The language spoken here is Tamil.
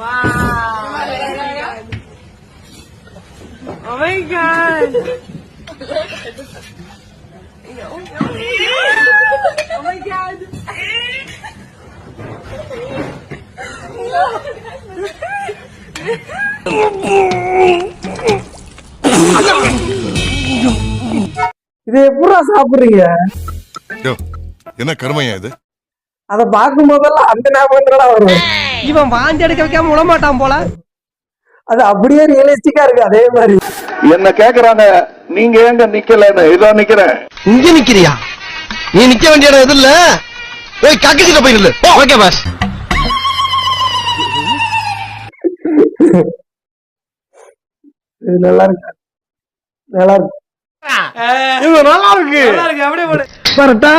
Oh my god. Oh my god. இது எப்படா சாப்பிடுறீங்க என்ன கருமையா இது அத பார்க்கும் போதெல்லாம் அந்த ஞாபகம் தானடா வரும் இவன் வாந்தி எடுக்க வைக்காம விட மாட்டான் போல. அது அப்படியே ரியலிஸ்டிக்கா இருக்கு அதே மாதிரி. என்ன கேக்குறாங்க? நீங்க ஏங்க நிக்கலன்னு? இதோ நிக்கிறேன். இங்க நிக்கிறியா? நீ நிக்க வேண்டிய இடம் எது இல்ல? போய் கக்கச்சிட்ட போய் நில்லு. ஓகே பாஸ் நல்லா இருக்கு. நல்லா இருக்கு. நல்லா இருக்கு அப்படியே போடு. வரட்டா.